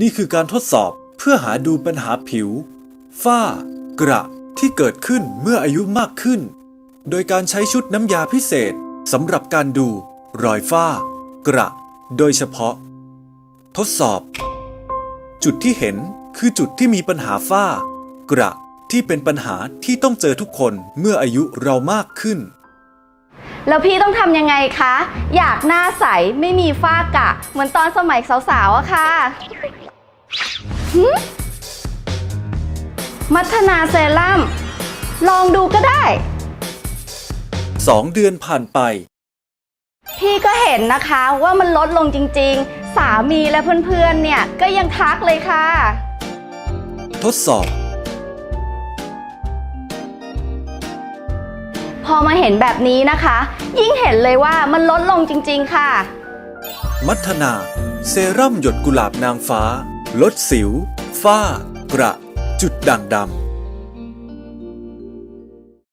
นี่คือการทดสอบเพื่อหาดูปัญหาผิว ฝ้า กระ ที่เกิดขึ้นเมื่ออายุมากขึ้น โดยการใช้ชุดน้ำยาพิเศษสำหรับการดู รอยฝ้า กระ โดยเฉพาะ ทดสอบ จุดที่เห็นคือจุดที่มีปัญหาฝ้า กระ ที่เป็นปัญหาที่ต้องเจอทุกคนเมื่ออายุเรามากขึ้นแล้วพี่ต้องทำยังไงคะ อยากหน้าใสไม่มีฝ้ากระเหมือนตอนสมัยสาวๆอะค่ะ หึมัทนาเซรั่ม ลองดูก็ได้2เดือนผ่านไป พี่ก็เห็นนะคะว่ามันลดลงจริงๆ สามีและเพื่อนๆ เนี่ยก็ยังทักเลยค่ะ ทดสอบ พอมาเห็นแบบนี้นะคะ ยิ่งเห็นเลยว่ามันลดลงจริงๆ ค่ะ มัทนา เซรั่มหยดกุหลาบนางฟ้า ลดสิว ฝ้ากระ จุดด่างดำ